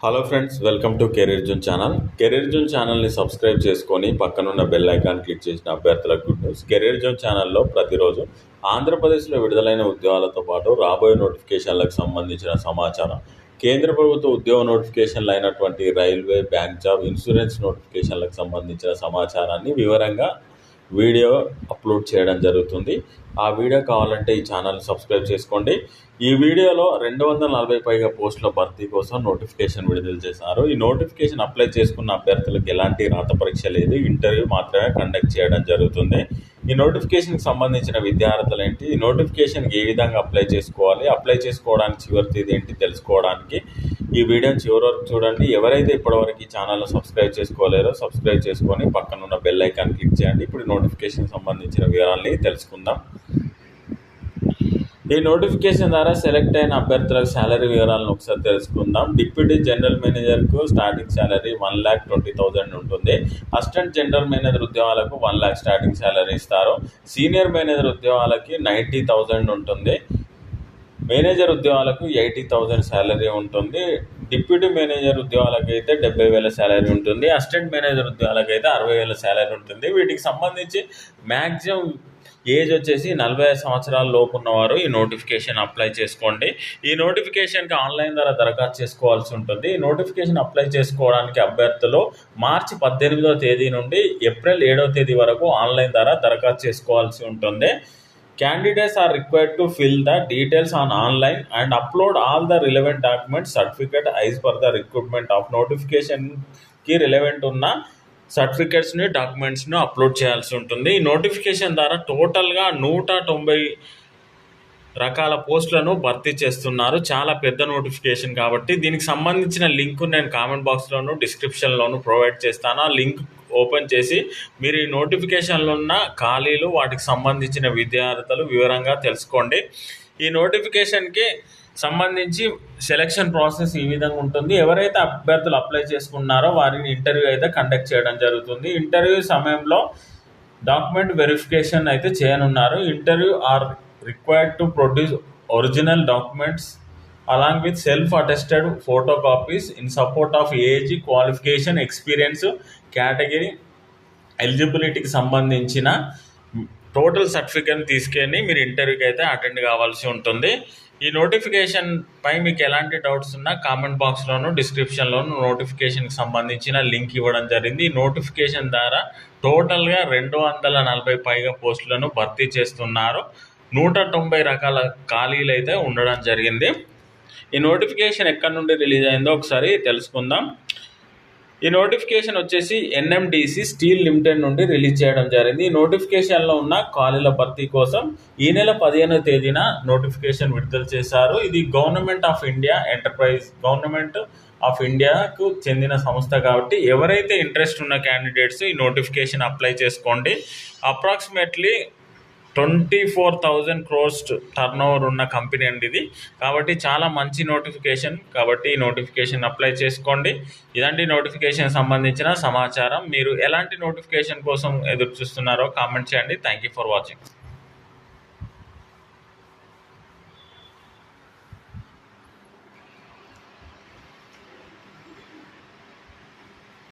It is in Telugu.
Hello friends welcome to career june channel career june ఛానల్ని సబ్స్క్రైబ్ చేసుకొని పక్కనున్న బెల్ ఐకాన్ క్లిక్ చేసిన అభ్యర్థులకు గుడ్ న్యూస్ కెరీర్ జూన్ ఛానల్లో ప్రతిరోజు ఆంధ్రప్రదేశ్లో విడుదలైన ఉద్యోగాలతో పాటు రాబోయే నోటిఫికేషన్లకు సంబంధించిన సమాచారం. కేంద్ర ప్రభుత్వ ఉద్యోగ నోటిఫికేషన్లు అయినటువంటి రైల్వే బ్యాంక్ జాబ్ ఇన్సూరెన్స్ నోటిఫికేషన్లకు సంబంధించిన సమాచారాన్ని వివరంగా వీడియో అప్లోడ్ చేయడం జరుగుతుంది. ఆ వీడియో కావాలంటే ఈ ఛానల్ సబ్స్క్రైబ్ చేసుకోండి. ఈ వీడియోలో రెండు వందల నలభై పైగా పోస్టుల భర్తీ కోసం నోటిఫికేషన్ విడుదల చేశారు. ఈ నోటిఫికేషన్ అప్లై చేసుకున్న అభ్యర్థులకు ఎలాంటి రాత పరీక్ష లేదు. ఇంటర్వ్యూ మాత్రమే కండక్ట్ చేయడం జరుగుతుంది. ఈ నోటిఫికేషన్కి సంబంధించిన విద్యార్థులు ఏంటి? ఈ నోటిఫికేషన్కి ఏ విధంగా అప్లై చేసుకోవాలి? అప్లై చేసుకోవడానికి చివరి తేదీ ఏంటి? తెలుసుకోవడానికి ఈ వీడియోని చివరి వరకు చూడండి. ఎవరైతే ఇప్పటివరకు ఈ ఛానల్ను సబ్స్క్రైబ్ చేసుకోలేరో సబ్స్క్రైబ్ చేసుకొని పక్కన ఉన్న బెల్ ఐకాన్ క్లిక్ చేయండి. ఇప్పుడు నోటిఫికేషన్ సంబంధించిన వివరాలని తెలుసుకుందాం. ఈ నోటిఫికేషన్ ద్వారా సెలెక్ట్ అయిన అభ్యర్థుల శాలరీ వివరాలను ఒకసారి తెలుసుకుందాం. Deputy general మేనేజర్కు starting salary one lakh twenty thousand ఉంటుంది. అసిస్టెంట్ జనరల్ మేనేజర్ ఉద్యోగాలకు వన్ ల్యాక్ స్టార్టింగ్ శాలరీ ఇస్తారు. సీనియర్ మేనేజర్ ఉద్యోగాలకి నైంటీ థౌజండ్ ఉంటుంది. మేనేజర్ ఉద్యోగాలకు ఎయిటీ థౌజండ్ శాలరీ ఉంటుంది. డిప్యూటీ మేనేజర్ ఉద్యోగాలకు అయితే డెబ్బై వేల శాలరీ ఉంటుంది. అసిస్టెంట్ మేనేజర్ ఉద్యోగాలకు అయితే అరవై వేల శాలరీ ఉంటుంది. వీటికి సంబంధించి మ్యాక్సిమం ఏజ్ వచ్చేసి నలభై ఐదు సంవత్సరాల లోపు ఉన్నవారు ఈ నోటిఫికేషన్ అప్లై చేసుకోండి. ఈ నోటిఫికేషన్కి ఆన్లైన్ ద్వారా దరఖాస్తు చేసుకోవాల్సి ఉంటుంది. ఈ నోటిఫికేషన్ అప్లై చేసుకోవడానికి అభ్యర్థులు మార్చి పద్దెనిమిదవ తేదీ నుండి ఏప్రిల్ ఏడవ తేదీ వరకు ఆన్లైన్ ద్వారా దరఖాస్తు చేసుకోవాల్సి ఉంటుంది. Candidates are required to fill the details on online and upload all the relevant documents certificate as per the requirement of notification కి రిలవెంట్ ఉన్న సర్టిఫికేట్స్ని డాక్యుమెంట్స్ని అప్లోడ్ చేయాల్సి ఉంటుంది. ఈ నోటిఫికేషన్ ద్వారా టోటల్గా నూట తొంభై రకాల పోస్టులను భర్తీ చేస్తున్నారు. చాలా పెద్ద నోటిఫికేషన్ కాబట్టి దీనికి సంబంధించిన లింక్ నేను కామెంట్ బాక్స్లోను డిస్క్రిప్షన్లోను ప్రొవైడ్ చేస్తాను. ఆ లింక్ ఓపెన్ చేసి మీరు ఈ నోటిఫికేషన్లో ఉన్న ఖాళీలు వాటికి సంబంధించిన విద్యార్థులు వివరంగా తెలుసుకోండి. ఈ నోటిఫికేషన్కి సంబంధించి సెలక్షన్ ప్రాసెస్ ఈ విధంగా ఉంటుంది. ఎవరైతే అభ్యర్థులు అప్లై చేసుకున్నారో వారిని ఇంటర్వ్యూ అయితే కండక్ట్ చేయడం జరుగుతుంది. ఇంటర్వ్యూ సమయంలో డాక్యుమెంట్ వెరిఫికేషన్ అయితే చేయనున్నారు. Interview are required to produce original documents along with self attested photo copies in support of age qualification experience category ఎలిజిబిలిటీకి సంబంధించిన టోటల్ సర్టిఫికేట్ తీసుకెళ్ళి మీరు ఇంటర్వ్యూకి అయితే అటెండ్ కావాల్సి ఉంటుంది. ఈ నోటిఫికేషన్ పై మీకు ఎలాంటి డౌట్స్ ఉన్నా కామెంట్ బాక్స్లోను డిస్క్రిప్షన్లోను నోటిఫికేషన్కి సంబంధించిన లింక్ ఇవ్వడం జరిగింది. ఈ నోటిఫికేషన్ ద్వారా టోటల్గా రెండు వందల నలభై పైగా పోస్టులను భర్తీ చేస్తున్నారు. నూట తొంభై రకాల ఖాళీలు అయితే ఉండడం జరిగింది. ఈ నోటిఫికేషన్ ఎక్కడి నుండి రిలీజ్ అయిందో ఒకసారి తెలుసుకుందాం. ఈ నోటిఫికేషన్ వచ్చేసి ఎన్ఎండిసి స్టీల్ లిమిటెడ్ నుండి రిలీజ్ చేయడం జరిగింది. ఈ నోటిఫికేషన్లో ఉన్న ఖాళీల భర్తీ కోసం ఈ నెల పదిహేనవ తేదీన నోటిఫికేషన్ విడుదల చేశారు. ఇది government of India enterprise government of ఇండియాకు చెందిన సంస్థ కాబట్టి ఎవరైతే ఇంట్రెస్ట్ ఉన్న క్యాండిడేట్స్ ఈ నోటిఫికేషన్ అప్లై చేసుకోండి. Approximately twenty four thousand crores turn over ఉన్న కంపెనీ అండి ఇది. కాబట్టి చాలా మంచి నోటిఫికేషన్. కాబట్టి ఈ నోటిఫికేషన్ అప్లై చేసుకోండి. ఇలాంటి నోటిఫికేషన్ సంబంధించిన సమాచారం మీరు ఎలాంటి నోటిఫికేషన్ కోసం ఎదురు చూస్తున్నారో కామెంట్ చేయండి. Thank you for watching